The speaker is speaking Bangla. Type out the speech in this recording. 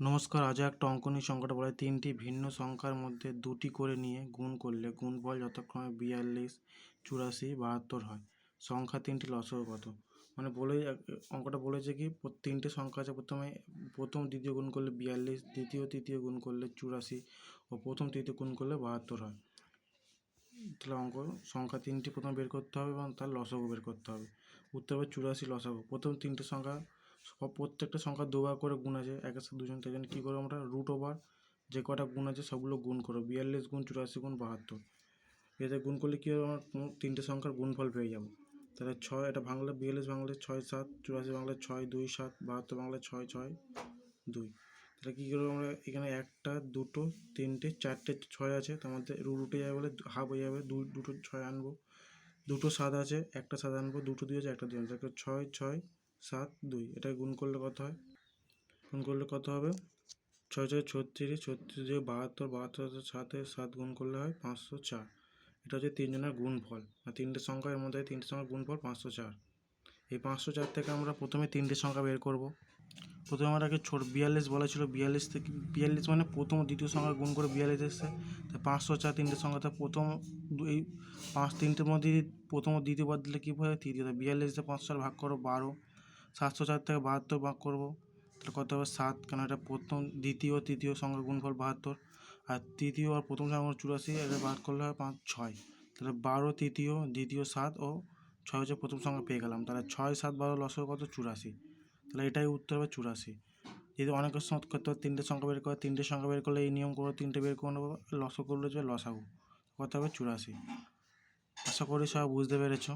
নমস্কার, আজ একটা অঙ্কনী সংখ্যাটা বলা তিনটি ভিন্ন সংখ্যার মধ্যে দুটি করে নিয়ে গুণ করলে গুণফল যথাক্রমে বিয়াল্লিশ, চুরাশি, বাহাত্তর হয়। সংখ্যা তিনটি লসও কত? মানে বলে, অঙ্কটা বলেছে কি তিনটে সংখ্যা আছে প্রথমে, প্রথম দ্বিতীয় গুণ করলে বিয়াল্লিশ, দ্বিতীয় তৃতীয় গুণ করলে চুরাশি ও প্রথম তৃতীয় গুণ করলে বাহাত্তর হয়। তাহলে অঙ্ক, সংখ্যা তিনটি প্রথমে বের করতে হবে এবং তার লসগু বের করতে হবে। উত্তর হবে চুরাশি লসাগু। প্রথম তিনটে সংখ্যা প্রত্যেকটা সংখ্যা দুবার করে গুণ আছে একের সাথে দুজন তাই জন্য কী করব আমরা? রুট ওভার যে কটা গুণ আছে সবগুলো গুণ করো। বিয়াল্লিশ গুণ, চুরাশি গুণ, বাহাত্তর। এতে গুণ করলে কী হবে? আমার তিনটে সংখ্যার গুণফল পেয়ে যাব। তাহলে ছয়, এটা ভাঙলে বিয়াল্লিশ ভাঙলে ছয়, সাত, চুরাশি ভাঙলে ছয়, দুই, সাত, বাহাত্তর ভাঙলে ছয় ছয়, দুই। তাহলে কী করব আমরা? এখানে একটা, দুটো, তিনটে, চারটে, ছয় আছে, তার মধ্যে রুট উঠে যাবে বলে হাফ হয়ে যাবে। দু দুটো, ছয় আনব। দুটো, সাত আছে, একটা, সাত আনব। দুটো, দুই আছে, একটা, দুই আছে ছয় ছয় সাত, দুই। এটা গুণ করলে কত হয়? গুণ করলে কত হবে? ছয় ছয় ছত্রিশ ছত্রিশ দিয়ে বাহাত্তর বাহাত্তর সাথে সাতে গুণ করলে হয় পাঁচশো চার। এটা হচ্ছে তিনজনের গুণফল। আর তিনটে সংখ্যা এর মধ্যে তিনটে সংখ্যার গুণফল পাঁচশো চার। এই পাঁচশো চার থেকে আমরা প্রথমে তিনটে সংখ্যা বের করব। প্রথমে আমরা আগে ছোট বিয়াল্লিশ বলা ছিল। বিয়াল্লিশ থেকে, বিয়াল্লিশ মানে প্রথম দ্বিতীয় সংখ্যা গুণ করে বিয়াল্লিশ এসছে। তাই পাঁচশো চার তিনটে সংখ্যা, তা প্রথম এই পাঁচ তিনটের মধ্যে প্রথম দ্বিতীয় বাদ দিলে কী হয় তৃতীয়। বিয়াল্লিশ দিয়ে পাঁচশো চার ভাগ করো, বারো। সাতশো চার থেকে বাহাত্তর ভাগ করব। তাহলে কত হবে? সাত। কেন? এটা প্রথম, দ্বিতীয়, তৃতীয় সংখ্যা গুণফল বাহাত্তর। আর তৃতীয় আর প্রথম সংখ্যা চুরাশি, এটা বাদ করলে হয় পাঁচ, ছয়। তাহলে বারো, তৃতীয়, দ্বিতীয়, সাত ও ছয় হচ্ছে প্রথম সংখ্যা পেয়ে গেলাম। তাহলে ছয়, সাত, বারো লসও কত? চুরাশি। তাহলে এটাই উত্তর হবে চুরাশি। যদি অনেকের সময় করতে হবে তিনটে সংখ্যা বের করে তিনটে সংখ্যা বের করলে এই নিয়ম করে তিনটে বের করে নেব লসও করলে যে লসাগু কত হবে? চুরাশি। আশা করি সব বুঝতে পেরেছ।